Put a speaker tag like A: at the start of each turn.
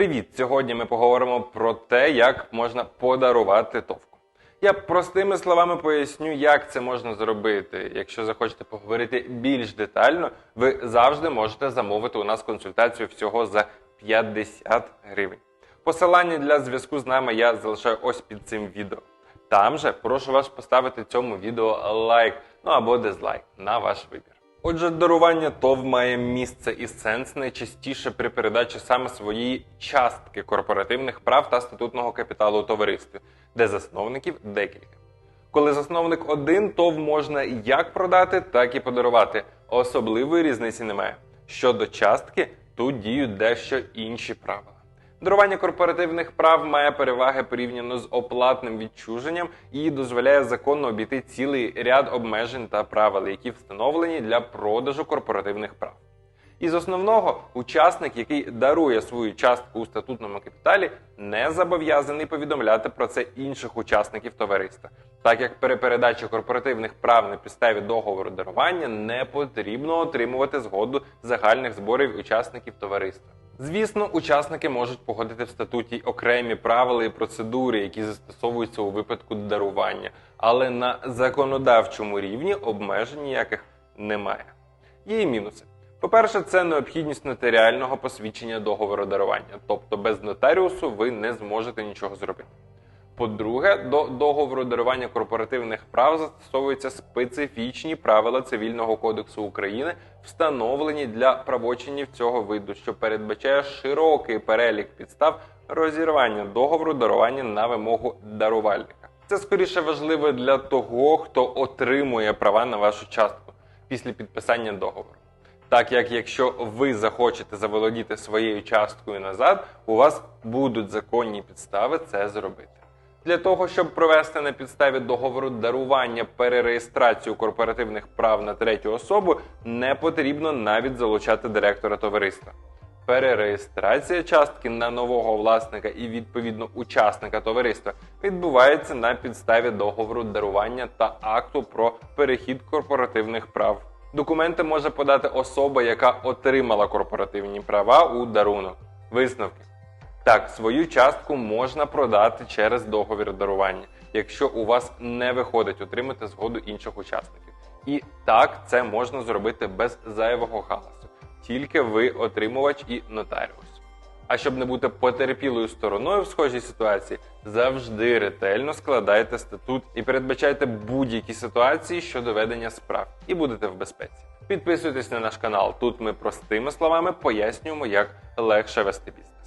A: Привіт! Сьогодні ми поговоримо про те, як можна подарувати товку. Я простими словами поясню, як це можна зробити. Якщо захочете поговорити більш детально, ви завжди можете замовити у нас консультацію всього за 50 гривень. Посилання для зв'язку з нами я залишаю ось під цим відео. Там же прошу вас поставити цьому відео лайк, ну або дизлайк на ваш вибір. Отже, дарування ТОВ має місце і сенс найчастіше при передачі саме своєї частки корпоративних прав та статутного капіталу у товаристві, де засновників декілька. Коли засновник один, ТОВ можна як продати, так і подарувати. Особливої різниці немає. Щодо частки, тут діють дещо інші правила. Дарування корпоративних прав має переваги порівняно з оплатним відчуженням і дозволяє законно обійти цілий ряд обмежень та правил, які встановлені для продажу корпоративних прав. Із основного, учасник, який дарує свою частку у статутному капіталі, не зобов'язаний повідомляти про це інших учасників товариства, так як при передачі корпоративних прав на підставі договору дарування не потрібно отримувати згоду загальних зборів учасників товариства. Звісно, учасники можуть погодити в статуті окремі правила і процедури, які застосовуються у випадку дарування, але на законодавчому рівні обмежень ніяких немає. Є і мінуси. По-перше, це необхідність нотаріального посвідчення договору дарування, тобто без нотаріусу ви не зможете нічого зробити. По-друге, до договору дарування корпоративних прав застосовуються специфічні правила Цивільного кодексу України, встановлені для правочинів цього виду, що передбачає широкий перелік підстав розірвання договору дарування на вимогу дарувальника. Це скоріше важливо для того, хто отримує права на вашу частку після підписання договору. Так як якщо ви захочете заволодіти своєю часткою назад, у вас будуть законні підстави це зробити. Для того, щоб провести на підставі договору дарування перереєстрацію корпоративних прав на третю особу, не потрібно навіть залучати директора товариства. Перереєстрація частки на нового власника і відповідно учасника товариства відбувається на підставі договору дарування та акту про перехід корпоративних прав. Документи може подати особа, яка отримала корпоративні права у дарунок. Висновки. Так, свою частку можна продати через договір дарування, якщо у вас не виходить отримати згоду інших учасників. І так це можна зробити без зайвого галасу, тільки ви отримувач і нотаріус. А щоб не бути потерпілою стороною в схожій ситуації, завжди ретельно складайте статут і передбачайте будь-які ситуації щодо ведення справ, і будете в безпеці. Підписуйтесь на наш канал. Тут ми простими словами пояснюємо, як легше вести бізнес.